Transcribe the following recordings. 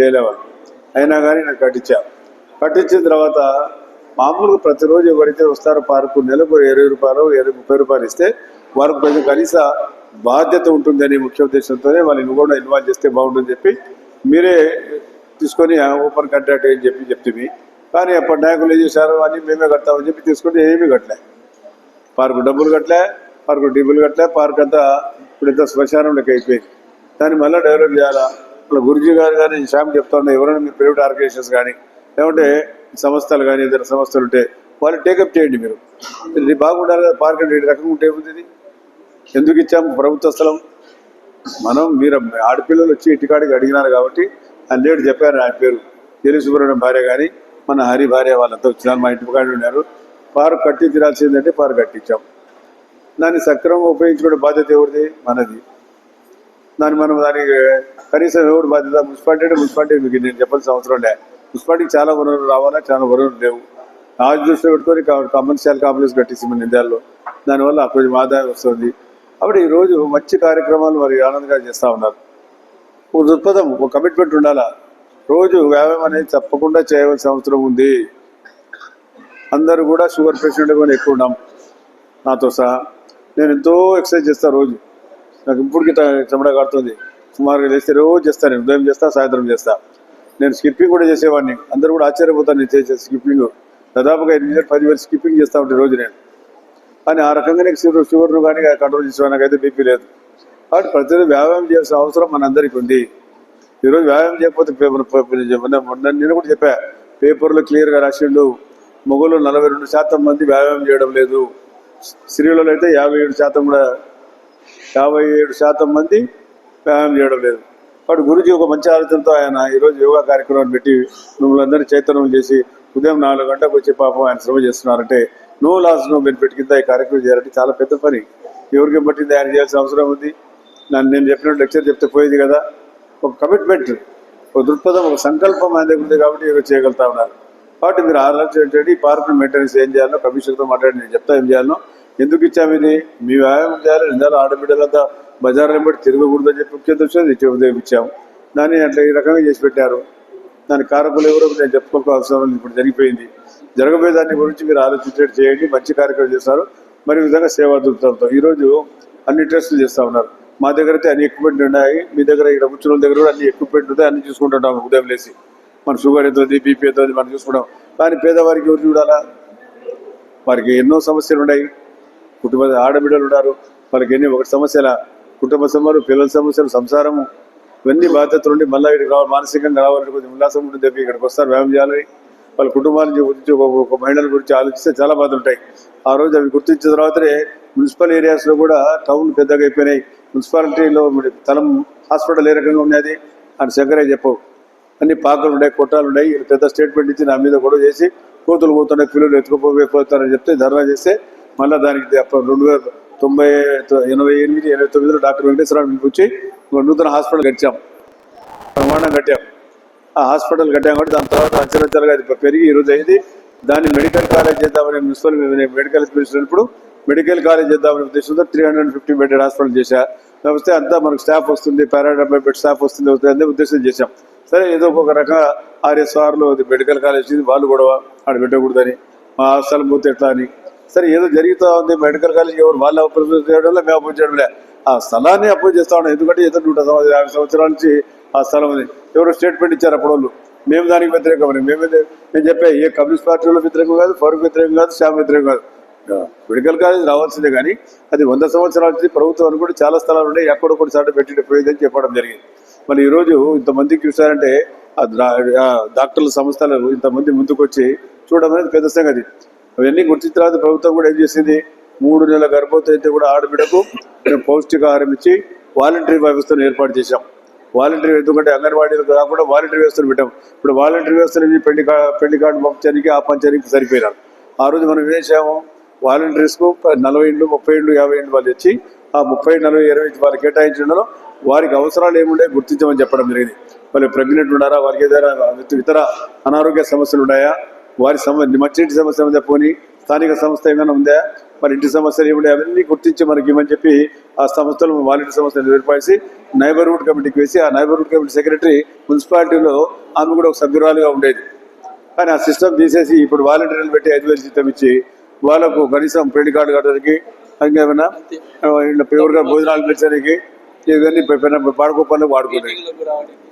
చేయలేవాడు అయినా కానీ నేను కట్టించా. కట్టించిన తర్వాత మామూలుగా ప్రతిరోజు ఎవరైతే వస్తారో పార్కు నెలకు ఇరవై రూపాయలు ఇరవై ముప్పై రూపాయలు ఇస్తే వారికి కొంచెం కనీస బాధ్యత ఉంటుందని ముఖ్య ఉద్దేశంతోనే వాళ్ళని కూడా ఇన్వాల్వ్ చేస్తే బాగుంటుందని చెప్పి మీరే తీసుకొని ఓపెన్ కాంట్రాక్ట్ అని చెప్పి చెప్తుంది కానీ అప్పటి నాయకులు ఏం చేశారు? అని మేమే కడతామని చెప్పి తీసుకుంటే ఏమీ కట్టలే. పార్కు డబ్బులు కట్టలే పార్కు డబ్బులు కట్టలే పార్క్ అంతా ఇప్పుడు ఇంత శ్మశానంలోకి అయిపోయింది. దాన్ని మళ్ళీ డెవలప్ చేయాలా? ఇప్పుడు గురుజీ గారు కానీ శ్యామ్ చెప్తాను ఎవరైనా మీ ప్రైవేట్ ఆర్గనైజేషన్స్ కానీ లేకుంటే సంస్థలు కానీ ఇతర సంస్థలు ఉంటే వాళ్ళు టేకప్ చేయండి మీరు. ఇది బాగుండాలి కదా పార్క్ అంటే రకంగా ఉంటే ఏముంది? ఎందుకు ఇచ్చాము ప్రభుత్వ స్థలం. మనం మీరు ఆడపిల్లలు వచ్చి ఇంటికాడికి అడిగినారు కాబట్టి హండ్రెడ్ చెప్పారు ఆయన పేరు. జలి సుబ్రహ్మణ్యం భార్య కానీ మన హరి భార్య వాళ్ళంతా వచ్చినారు మా ఇంటి కాడ ఉన్నారు. పార్క్ కట్టి తీరాల్సిందంటే పార్క్ కట్టించాం. దాన్ని సక్రమంగా ఉపయోగించుకునే బాధ్యత ఎవరిది? మనది. దాన్ని మనం దానికి కనీసం ఎవరు బాధ్యత మున్సిపాలిటీ అంటే మున్సిపాలిటీ మీకు నేను చెప్పాల్సిన అవసరం లే. మున్సిపాలిటీకి చాలా వనరులు రావాలా చాలా వనరులు లేవు. ఆ దృష్టిలో పెట్టుకొని కమర్షియల్ కాంప్లెక్స్ కట్టేసి మన ఇండియాలో. దానివల్ల కొంచెం ఆదాయం వస్తుంది. అప్పుడు ఈరోజు మంచి కార్యక్రమాలు మరి ఆనందంగా చేస్తూ ఉన్నారు. ఒక దృక్పథం ఒక కమిట్మెంట్ ఉండాలా? రోజు వ్యాయామం అనేది తప్పకుండా చేయవలసిన అవసరం ఉంది. అందరూ కూడా షుగర్ పేషెంట్ కూడా ఎక్కువ ఉన్నాం. నాతో సహా నేను ఎంతో ఎక్సర్సైజ్ చేస్తాను రోజు. నాకు ఇప్పటికి చెమట కడుతుంది సుమారుగా లేస్తే రోజు చేస్తాను నేను. ఉదయం చేస్తా సాయంత్రం చేస్తా. నేను స్కిప్పింగ్ కూడా చేసేవాడిని. అందరూ కూడా ఆశ్చర్యపోతాను నేను చేసే స్కిప్పింగ్ దాదాపుగా ఎనిమిది పదివేలు పది వేలు స్కిప్పింగ్ చేస్తూ ఉంటే రోజు నేను. కానీ ఆ రకంగానే షుగర్ షుగర్ను కానీ కంట్రోల్ చేసేవాడికి నాకైతే బీపీ లేదు. కాబట్టి ప్రతిరోజు వ్యాయామం చేయాల్సిన అవసరం మనందరికీ ఉంది. ఈరోజు వ్యాయామం చేయకపోతే పేపర్ నేను కూడా చెప్పా. పేపర్లో క్లియర్గా రాసిండు. మొగలు నలభై రెండు శాతం మంది వ్యాయామం చేయడం లేదు. స్త్రీలలో అయితే యాభై ఏడు శాతం కూడా యాభై ఏడు శాతం మంది వ్యాయామం చేయడం లేదు. వాడు గురుజీ ఒక మంచి ఆలోచనతో ఆయన ఈరోజు యోగా కార్యక్రమాన్ని పెట్టి మిమ్మల్ని అందరినీ చైతన్యం చేసి ఉదయం నాలుగు గంటలకు వచ్చి పాపం ఆయన శ్రమ చేస్తున్నారంటే నో లాస్ నో బెనిఫిట్ కింద ఈ కార్యక్రమం చేయాలంటే చాలా పెద్ద పని. ఎవరికి పట్టింది ఆయన చేయాల్సిన అవసరం ఉంది. నన్ను నేను చెప్పినట్టు లెక్చర్ చెప్తే పోయేది కదా. ఒక కమిట్మెంట్ ఒక దృక్పథం ఒక సంకల్పం ఆయన దగ్గర ఉంది కాబట్టి ఈరోజు చేయగలుగుతా ఉన్నారు. కాబట్టి మీరు ఆలోచన ఏంటంటే ఈ పార్కును మెయింటెనెన్స్ ఏం చేయాలో కమిషన్తో మాట్లాడి నేను చెప్తా ఏం చేయాలో ఎందుకు ఇచ్చాము ఇది? మీ వ్యాయామం చేయాలి నిజాలు ఆడబిడ్డలంతా బజార్ వెంబడి తిరగకూడదని చెప్పి ముఖ్యంతో దృష్టి ఇచ్చాము దాన్ని అట్లా ఈ రకంగా చేసి పెట్టారు. దాని కారకులు ఎవరో నేను చెప్పుకోవాల్సిన ఇప్పుడు జరిగిపోయింది. జరగబోయే దాని గురించి మీరు ఆలోచించేట్టు చేయండి మంచి కార్యక్రమం చేస్తారు. మరి ఈ విధంగా సేవా దృక్పథంతో ఈరోజు అన్ని టెస్టులు చేస్తూ ఉన్నారు. మా దగ్గర అయితే అన్ని ఎక్విప్మెంట్ ఉన్నాయి. మీ దగ్గర ఇక్కడ కూర్చున్న దగ్గర కూడా అన్ని ఎక్విప్మెంట్ ఉంటాయి అన్ని చూసుకుంటుంటాం ఉదయం లేసి మన షుగర్ ఎంతోది బీపీ ఎంత మనం చూసుకుంటాం. కానీ పేదవారికి ఎవరు చూడాలా? వారికి ఎన్నో సమస్యలు ఉన్నాయి. కుటుంబ ఆడబిడ్డలు ఉన్నారు. వాళ్ళకి ఎన్ని ఒకటి సమస్యల కుటుంబ సమస్యలు పిల్లల సమస్యలు సంసారము ఇవన్నీ బాధ్యతలు ఉండి మళ్ళీ ఇక్కడికి రావాలి మానసికంగా రావాలంటే కొంచెం ఉల్లాసం ఉంటుంది. చెప్పి ఇక్కడికి వస్తారు వ్యాయామం చేయాలని వాళ్ళ కుటుంబాల గురించి ఒక మహిళల గురించి ఆలోచిస్తే చాలా బాధ ఉంటాయి. ఆ రోజు అవి గుర్తించిన తర్వాతనే మున్సిపల్ ఏరియాస్లో కూడా టౌన్ పెద్దగా అయిపోయినాయి. మున్సిపాలిటీలో తలం హాస్పిటల్ ఏ రకంగా ఉన్నది అని శంకరయ్య చెప్పవు. అన్ని పాకలు ఉన్నాయి కొట్టాలు ఉన్నాయి. పెద్ద స్టేట్మెంట్ ఇచ్చి నా మీద గొడవ చేసి కోతులు పోతున్నాయి పిల్లలు ఎత్తుకుపోయిపోతారని చెప్తే ధర్నా చేస్తే మళ్ళీ దానికి అప్పుడు రెండు వేల తొంభై ఎనభై ఎనిమిది ఎనభై తొమ్మిదిలో డాక్టర్ వెంకటేశ్వరరావు పిలిపించి నూతన హాస్పిటల్ కట్టాం. ప్రమాణం కట్టాం. ఆ హాస్పిటల్ కట్టాం కాబట్టి దాని తర్వాత అంచెలంచెలుగా అది పెరిగి ఈరోజు అయింది. దాన్ని మెడికల్ కాలేజ్ చేద్దామని మున్సిపల్ మెడికల్ పిలిచినప్పుడు మెడికల్ కాలేజ్ చేద్దామనే ఉద్దేశంతో three hundred fifty bed hospital చేశా. లేకపోతే అంతా మనకు స్టాఫ్ వస్తుంది పారాడబ్ల్యూ బెడ్ స్టాఫ్ వస్తుంది అవుతుంది అనే ఉద్దేశం చేశాం. సరే ఏదో ఒక రకంగా ఆర్ఎస్ఆర్లో మెడికల్ కాలేజ్ వాళ్ళు కూడా ఆడ పెట్టకూడదని. మా హాస్టల్ పోతే ఎట్లా అని. సరే ఏదో జరుగుతూ ఉంది మెడికల్ కాలేజ్ ఎవరు వాళ్ళు చేయడం చేయడంలో మేము అప్రోచ్ చేయడంలే. ఆ స్థలాన్ని అప్రూవ్ చేస్తా ఉన్నాం. ఎందుకంటే ఏదో నూట యాభై సంవత్సరాల నుంచి ఆ స్థలం ఉంది. ఎవరు స్టేట్మెంట్ ఇచ్చారు అప్పుడు వాళ్ళు. మేము దానికి వ్యతిరేకమని మేము నేను చెప్పా ఏ కమ్యూనిస్ట్ పార్టీలో వ్యతిరేకం కాదు ఫరూక్ వ్యతిరేకం కాదు శ్యామ్ వ్యతిరేకం కాదు. మెడికల్ కాలేజ్ రావాల్సిందే కానీ అది వంద సంవత్సరాల నుంచి ప్రభుత్వం కూడా చాలా స్థలాలు ఉన్నాయి. ఎక్కడొకటి చాట పెట్టి పోయిందని చెప్పడం జరిగింది. మరి ఈరోజు ఇంతమందికి చూసారంటే ఆ డాక్టర్ల సంస్థలు ఇంతమంది ముందుకు వచ్చి చూడడం అనేది పెద్ద సంగతి. అవన్నీ గుర్తించిన తర్వాత ప్రభుత్వం కూడా ఏం చేసింది? మూడు నెలల గర్భవతి అయితే కూడా ఆడబిడ్డకు మేము పౌష్టికాహారం ఇచ్చి వాలంటరీ వ్యవస్థను ఏర్పాటు చేశాం. వాలంటరీ ఎందుకంటే అంగన్వాడీలకు కాకుండా వాలంటరీ వ్యవస్థను పెట్టాం. ఇప్పుడు వాలంటరీ వ్యవస్థను పెళ్ళి కా పెళ్ళి కార్డు పంపించడానికి ఆ పంచానికి సరిపోయినారు. ఆ రోజు మనం ఏం చేసాము వాలంటీర్స్కు నలభై ఏళ్ళు ముప్పై ఏళ్ళు యాభై ఏళ్ళు వాళ్ళు ఇచ్చి ఆ ముప్పై నలభై ఇరవై వాళ్ళు కేటాయించడంలో వారికి అవసరాలు ఏముండే గుర్తించమని చెప్పడం జరిగింది. వాళ్ళు ప్రెగ్నెంట్ ఉన్నారా? వారికి ఏదైనా ఇతర అనారోగ్య సమస్యలు ఉన్నాయా? వారి సమ మంచినీటి సమస్య ఉందా పోనీ? స్థానిక సంస్థ ఏమైనా ఉందా? మరి ఇంటి సమస్యలు ఏమిటి అవన్నీ గుర్తించి మనకి ఇవ్వని చెప్పి ఆ సంస్థలు వాలంటీర్ సంస్థలు ఏర్పరిచి నైబర్హుడ్ కమిటీకి వేసి ఆ నైబర్హుడ్ కమిటీ సెక్రటరీ మున్సిపాలిటీలో ఆమె కూడా ఒక సభ్యురాలుగా ఉండేది. కానీ ఆ సిస్టమ్ తీసేసి ఇప్పుడు వాలంటీర్లు పెట్టి ఐదు వేలు జీతం ఇచ్చి వాళ్ళకు కనీసం క్రెడిట్ కార్డు కట్టడానికి ఇంకేమైనా ఇట్లా ప్యూర్గా భోజనాలు పెంచడానికి ఇవన్నీ పాడుకో పనులు వాడుకున్నాయి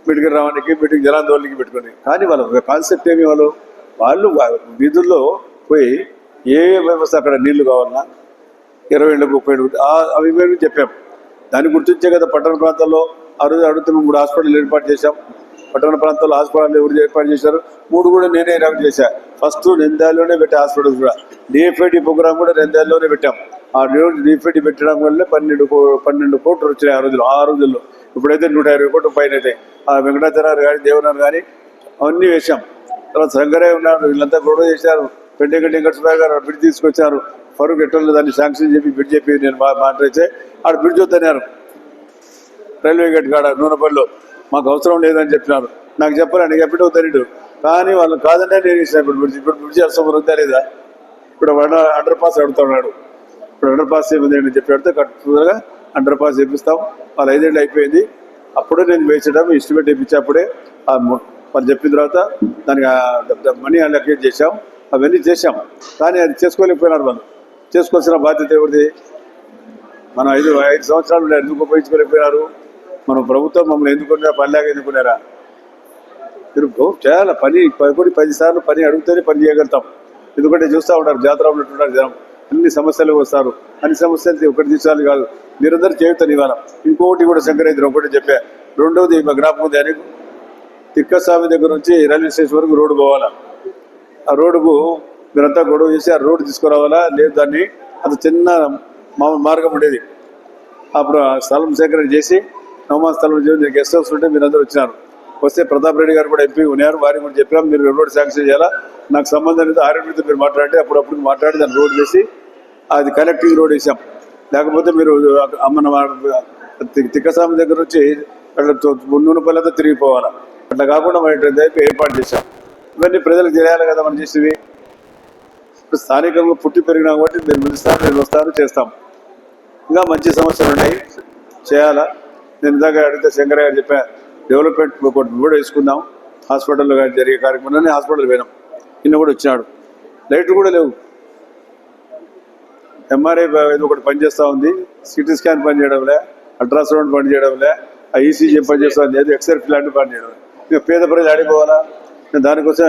మీటింగ్ రావడానికి. మీటింగ్ జనాందోళనకి పెట్టుకుని కానీ వాళ్ళ కాన్సెప్ట్ ఏమి వాళ్ళు? వాళ్ళు వీధుల్లో పోయి ఏ వ్యవస్థ అక్కడ నీళ్ళు కావాలన్నా ఇరవై ఏళ్ళు ముప్పై ఏళ్ళు అవి మేము చెప్పాం. దాన్ని గుర్తించే కదా పట్టణ ప్రాంతాల్లో ఆ రోజు అడుగుతున్న మూడు హాస్పిటల్ ఏర్పాటు చేశాం. పట్టణ ప్రాంతాల్లో హాస్పిటల్ ఎవరు ఏర్పాటు చేశారు? మూడు కూడా నేనే ఏర్పాటు చేశా. ఫస్ట్ నిందాల్లోనే పెట్టా హాస్పిటల్ కూడా. డిఎఫ్ఐడి ప్రోగ్రామ్ కూడా నిందాల్లోనే పెట్టాం. ఆ డిఎఫ్ఐడి పెట్టడం వల్ల పన్నెండు కో- పన్నెండు కోట్లు వచ్చినాయి ఆ రోజుల్లో ఆ రోజుల్లో. ఇప్పుడైతే నూట ఇరవై కోట్లు పైన అయితే. ఆ వెంకటాచార్య కానీ దేవనారు కానీ అవన్నీ వేశాం. తర్వాత శంకరే ఉన్నారు. వీళ్ళంతా గొడవ చేశారు. పెండెగడ్డి వెంకటస్వామి గారు బ్రిడ్జ్ తీసుకొచ్చారు. ఫరూక్ ఎట్లలో దాన్ని శాంక్షన్ చెప్పి బ్రిడ్జ్ చెప్పి నేను మా- మాట్లాడితే ఆడ బ్రిడ్జ్ వద్దన్నారు. రైల్వే గేట్ కాడ నూనెపల్లిలో. మాకు అవసరం లేదని చెప్పినారు. నాకు చెప్పరా నీకు ఎప్పుడో తెలియదు కానీ వాళ్ళు కాదంటే నేను ఇచ్చిన ఇప్పుడు బ్రిడ్జ్ ఇప్పుడు బ్రిడ్జ్ అవసరం ఉందా లేదా? ఇప్పుడు అండర్ పాస్ అడుగుతున్నాడు. ఇప్పుడు అండర్ పాస్ ఏమింది అని చెప్పి అడితే కరెక్ట్గా అండర్ పాస్ చేపిస్తాం. వాళ్ళు ఐదేళ్ళు అయిపోయింది. అప్పుడే నేను వేసేటప్పుడు ఇస్టిమేట్ ఇప్పించేప్పుడే ఆ వాళ్ళు చెప్పిన తర్వాత దానికి మనీ అలొకేట్ చేశాం. అవన్నీ చేశాం. కానీ అది చేసుకోలేకపోయినారు వాళ్ళు. చేసుకోవాల్సిన బాధ్యత ఎవరిది? మనం ఐదు ఐదు సంవత్సరాలు ఎందుకు ఉపయోగించుకోలేకపోయినారు? మనం ప్రభుత్వం మమ్మల్ని ఎందుకున్నా పనిలాగా ఎందుకున్నారా మీరు గో- చేయాలి? పని పది పదిసార్లు పని అడిగితేనే పని చేయగలుగుతాం. ఎందుకంటే చూస్తూ ఉంటారు జాతర ఉన్నట్టున్నారు జనం అన్ని సమస్యలు వస్తారు. అన్ని సమస్యలు ఒకటి తీసుకోవాలి కాదు. మీరందరూ చేయుతాను ఇవాళ ఇంకొకటి కూడా శంకరేంద్ర ఒకటి చెప్పా. రెండవది మా జ్ఞాపకం దానికి తిక్కస్వామి దగ్గర నుంచి రైల్వే స్టేషన్ వరకు రోడ్డు పోవాలా? ఆ రోడ్డుకు మీరంతా గొడవ చేసి ఆ రోడ్డు తీసుకురావాలా? లేదు దాన్ని అంత చిన్న మామూలు మార్గం ఉండేది. అప్పుడు ఆ స్థలం సేకరణ చేసి నవమా స్థలం చేసి గెస్ట్ హౌస్ ఉంటే మీరందరూ వచ్చినారు. వస్తే ప్రతాప్ రెడ్డి గారు కూడా ఎంపీ ఉన్నారు. వారి కూడా చెప్పాం మీరు రోడ్డు శాంక్షన్ చేయాలా? నాకు సంబంధం లేదు ఆర్ఎండ్తో మీరు మాట్లాడితే అప్పుడప్పుడు మాట్లాడి దాన్ని రోడ్ చేసి అది కనెక్టింగ్ రోడ్ వేసాం. లేకపోతే మీరు అమ్మన తిక్కస్వామి దగ్గర వచ్చి అక్కడ నూనె పల్లెతో తిరిగిపోవాలా? అట్లా కాకుండా మనం ఇటువంటి ఏర్పాటు చేశాం. ఇవన్నీ ప్రజలకు తెలియాలి కదా మనం చేసేవి. స్థానికంగా పుట్టి పెరిగినా కాబట్టి నేను పిలుస్తాను నేను వస్తాను చేస్తాం. ఇంకా మంచి సమస్యలు ఉన్నాయి. చేయాలా? నేను ఇందాక అడిగితే శంకర్ గారు చెప్పా డెవలప్మెంట్ ఒకటి కూడా వేసుకుందాం. హాస్పిటల్లో జరిగే కార్యక్రమంలోనే హాస్పిటల్ పోయినాం. నిన్న కూడా వచ్చినాడు. లైట్లు కూడా లేవు. ఎంఆర్ఐ ఏదో ఒకటి పనిచేస్తూ ఉంది. సిటీ స్కాన్ పనిచేయడంలే అల్ట్రాసౌండ్ పనిచేయడంలే ఐసీజీ ఆ ఈసీజీ పని ఏదో ఎక్స్రే ప్లాంట్ పని చేయడం పేద ప్రజలు ఆడిపోవాలా? నేను దానికోసం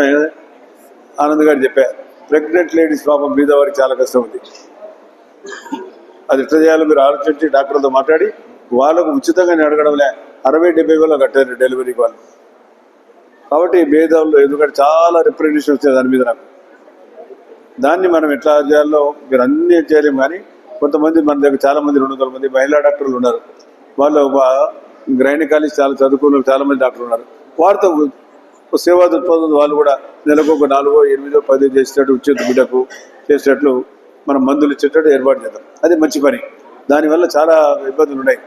ఆనంద్ గారు చెప్పారు ప్రెగ్నెంట్ లేడీస్ పాపం మీద వారికి చాలా కష్టం ఉంది. అది ఎట్లా చేయాలో మీరు ఆలోచించి డాక్టర్తో మాట్లాడి వాళ్ళకు ఉచితంగా నేను అడగడంలే అరవై డెబ్బై వేలు కట్టారు డెలివరీకి వాళ్ళు. కాబట్టి భేదాల్లో ఎందుకంటే చాలా రిప్రజెంటేషన్ వచ్చేది దాని మీద నాకు. దాన్ని మనం ఎట్లా చేయాలో మీరు అన్ని చేయలేం కానీ కొంతమంది మన దగ్గర చాలా మంది రెండు వందల మంది మహిళా డాక్టర్లు ఉన్నారు. వాళ్ళు గైనకాలజీ చాలా చదువుకున్న చాలా మంది డాక్టర్లు ఉన్నారు. వారితో సేవా దృక్పథం వాళ్ళు కూడా నెలకు ఒక నాలుగో ఎనిమిదో పది చేసేటట్టు ఉచిత బిడ్డకు చేసేటట్లు మనం మందులు ఇచ్చేటట్టు ఏర్పాటు చేద్దాం. అది మంచి పని. దానివల్ల చాలా ఇబ్బందులు ఉన్నాయి.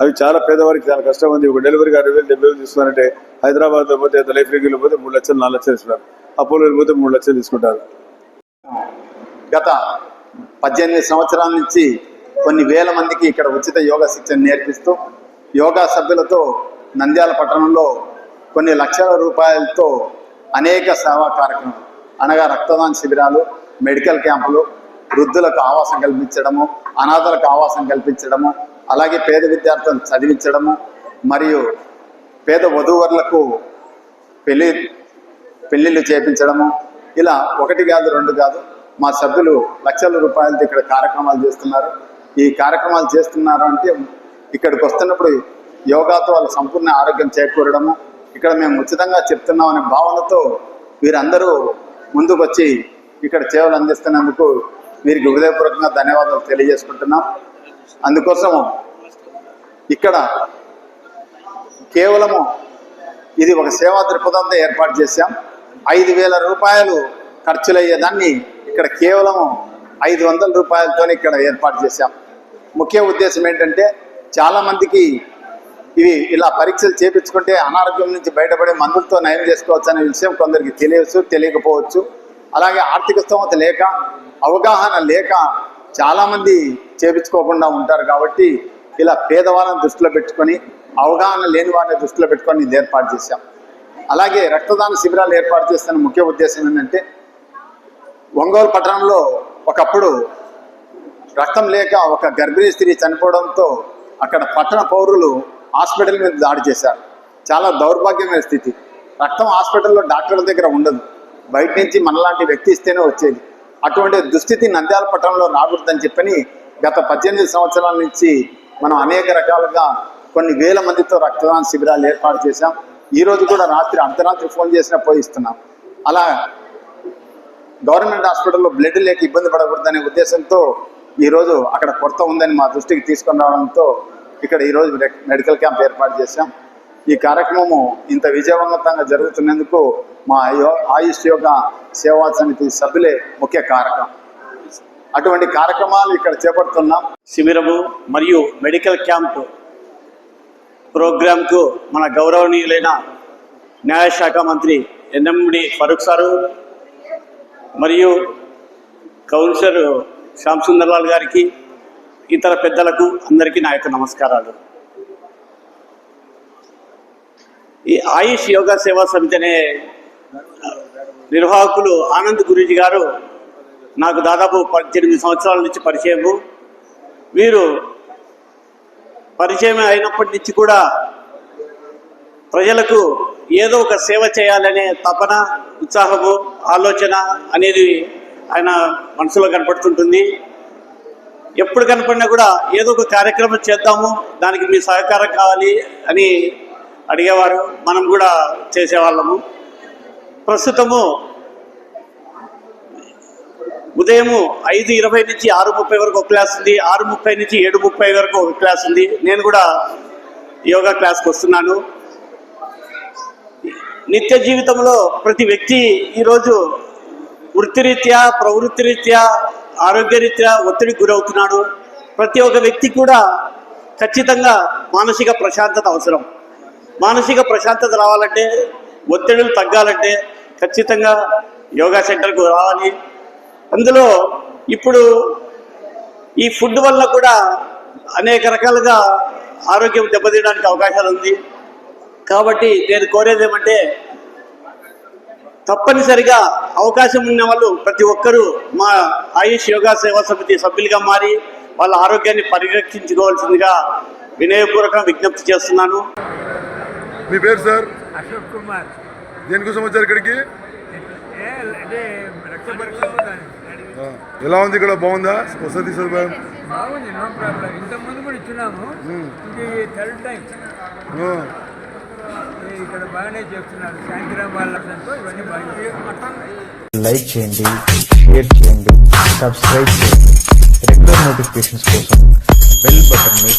అవి చాలా పేదవారికి చాలా కష్టం ఉంది. ఒక డెలివరీకి అరవై వేలు డెబ్బై వేలు తీసుకున్నారంటే హైదరాబాద్లో పోతే లైఫ్ రేగిలో పోతే మూడు లక్షలు నాలుగు లక్షలు ఇస్తున్నారు. అపోలో పోతే మూడు లక్షలు తీసుకుంటారు. గత పద్దెనిమిది సంవత్సరాల నుంచి కొన్ని వేల మందికి ఇక్కడ ఉచిత యోగా శిక్షణ నేర్పిస్తూ యోగా సభ్యులతో నంద్యాల పట్టణంలో కొన్ని లక్షల రూపాయలతో అనేక సేవా కార్యక్రమాలు అనగా రక్తదాన శిబిరాలు మెడికల్ క్యాంపులు వృద్ధులకు ఆవాసం కల్పించడము అనాథలకు ఆవాసం కల్పించడము అలాగే పేద విద్యార్థులను చదివించడము మరియు పేద వధూవరులకు పెళ్ళి పెళ్ళిళ్ళు చేపించడము. ఇలా ఒకటి కాదు రెండు కాదు మా సభ్యులు లక్షల రూపాయలతో ఇక్కడ కార్యక్రమాలు చేస్తున్నారు. ఈ కార్యక్రమాలు చేస్తున్నారు అంటే ఇక్కడికి వస్తున్నప్పుడు యోగాతో వాళ్ళ సంపూర్ణ ఆరోగ్యం చేకూరడము ఇక్కడ మేము ఉచితంగా చెప్తున్నాం అనే భావనతో వీరందరూ ముందుకు వచ్చి ఇక్కడ సేవలు అందిస్తున్నందుకు వీరికి హృదయపూర్వకంగా ధన్యవాదాలు తెలియజేసుకుంటున్నాం. అందుకోసము ఇక్కడ కేవలము ఇది ఒక సేవా దృక్పథంతో ఏర్పాటు చేశాం. ఐదు వేల రూపాయలు ఖర్చులయ్యేదాన్ని ఇక్కడ కేవలం ఐదు వందల రూపాయలతో ఇక్కడ ఏర్పాటు చేశాం. ముఖ్య ఉద్దేశం ఏంటంటే చాలామందికి ఇవి ఇలా పరీక్షలు చేపించుకుంటే అనారోగ్యం నుంచి బయటపడే మందులతో నయం చేసుకోవచ్చు అనే విషయం కొందరికి తెలియచ్చు తెలియకపోవచ్చు. అలాగే ఆర్థిక స్తోమత లేక అవగాహన లేక చాలామంది చేపించుకోకుండా ఉంటారు కాబట్టి ఇలా పేదవాళ్ళని దృష్టిలో పెట్టుకొని అవగాహన లేని వారిని దృష్టిలో పెట్టుకొని ఇది ఏర్పాటు చేశాం. అలాగే రక్తదాన శిబిరాలు ఏర్పాటు చేస్తున్న ముఖ్య ఉద్దేశం ఏంటంటే ఒంగోలు పట్టణంలో ఒకప్పుడు రక్తం లేక ఒక గర్భిణీ స్త్రీ చనిపోవడంతో అక్కడ పట్టణ పౌరులు హాస్పిటల్ మీద దాడి చేశారు. చాలా దౌర్భాగ్యమైన స్థితి. రక్తం హాస్పిటల్లో డాక్టర్ల దగ్గర ఉండదు. బయట నుంచి మనలాంటి వ్యక్తి ఇస్తేనే వచ్చేది. అటువంటి దుస్థితి నంద్యాల పట్టణంలో రాకూడదని చెప్పని గత పద్దెనిమిది సంవత్సరాల నుంచి మనం అనేక రకాలుగా కొన్ని వేల మందితో రక్తదాన శిబిరాలు ఏర్పాటు చేశాం. ఈరోజు కూడా రాత్రి అర్ధరాత్రి ఫోన్ చేసినా పోయిస్తున్నాం అలా గవర్నమెంట్ హాస్పిటల్లో బ్లడ్ లేక ఇబ్బంది పడకూడదనే ఉద్దేశంతో ఈరోజు అక్కడ కొరత ఉందని మా దృష్టికి తీసుకుని రావడంతో ఇక్కడ ఈరోజు మెడికల్ క్యాంప్ ఏర్పాటు చేశాం. ఈ కార్యక్రమము ఇంత విజయవంతంగా జరుగుతున్నందుకు మా యో- ఆయుష్ యోగ సేవా సమితి సభ్యులే ముఖ్య కారకం. అటువంటి కార్యక్రమాలు ఇక్కడ చేపడుతున్నాం. శిబిరము మరియు మెడికల్ క్యాంప్ ప్రోగ్రాంకు మన గౌరవనీయులైన న్యాయశాఖ మంత్రి ఎన్ఎండి ఫరూక్ సారు మరియు కౌన్సిలర్ శ్యామ్ సుందర్లాల్ గారికి ఇతర పెద్దలకు అందరికీ నా యొక్క నమస్కారాలు. ఈ ఆయుష్ యోగా సేవా సమితి అనే నిర్వాహకులు ఆనంద్ గురూజీ గారు నాకు దాదాపు పద్దెనిమిది సంవత్సరాల నుంచి పరిచయము వీరు పరిచయం అయినప్పటి నుంచి కూడా ప్రజలకు ఏదో ఒక సేవ చేయాలనే తపన ఉత్సాహము ఆలోచన అనేది ఆయన మనసులో కనపడుతుంటుంది. ఎప్పుడు కనపడినా కూడా ఏదో ఒక కార్యక్రమం చేద్దాము దానికి మీ సహకారం కావాలి అని అడిగేవారు. మనం కూడా చేసేవాళ్ళము. ప్రస్తుతము ఉదయము ఐదు ఇరవై నుంచి ఆరు ముప్పై వరకు ఒక క్లాస్ ఉంది. ఆరు ముప్పై నుంచి ఏడు ముప్పై వరకు ఒక క్లాస్ ఉంది. నేను కూడా యోగా క్లాస్కి వస్తున్నాను. నిత్య జీవితంలో ప్రతి వ్యక్తి ఈరోజు వృత్తిరీత్యా ప్రవృత్తిరీత్యా ఆరోగ్యరీత్యా ఒత్తిడికి గురవుతున్నాడు. ప్రతి ఒక్క వ్యక్తి కూడా ఖచ్చితంగా మానసిక ప్రశాంతత అవసరం. మానసిక ప్రశాంతత రావాలంటే ఒత్తిడులు తగ్గాలంటే ఖచ్చితంగా యోగా సెంటర్కు రావాలి. అందులో ఇప్పుడు ఈ ఫుడ్ వల్ల కూడా అనేక రకాలుగా ఆరోగ్యం దెబ్బతీయడానికి అవకాశాలు ఉంది కాబట్టి నేను కోరేది ఏమంటే తప్పనిసరిగా అవకాశం ఉన్న వాళ్ళు ప్రతి ఒక్కరూ మా ఆయుష్ యోగా సేవా సమితి సభ్యులుగా మారి వాళ్ళ ఆరోగ్యాన్ని పరిరక్షించుకోవాల్సిందిగా వినయపూర్వకంగా విజ్ఞప్తి చేస్తున్నాను. మీ పేరు సార్? అశోక్ కుమార్. దేనికోసం వచ్చారు ఇక్కడికి? ఎలా ఉంది ఇక్కడ? బాగుందా? వసతి సదుపాయం? బాగుంది నో ప్రాబ్లం. ఇంతకుముందు కూడా ఇచ్చినాము ఇది థర్డ్ టైం. ఇక్కడ బాగానే చెప్తున్నారు సాయంత్రం వాళ్ళతో ఇవన్నీ బాగా లైక్ చేయండి షేర్ చేయండి సబ్స్క్రైబ్ చేయండి. రెగ్యులర్ నోటిఫికేషన్స్ కోసం బెల్ బటన్ని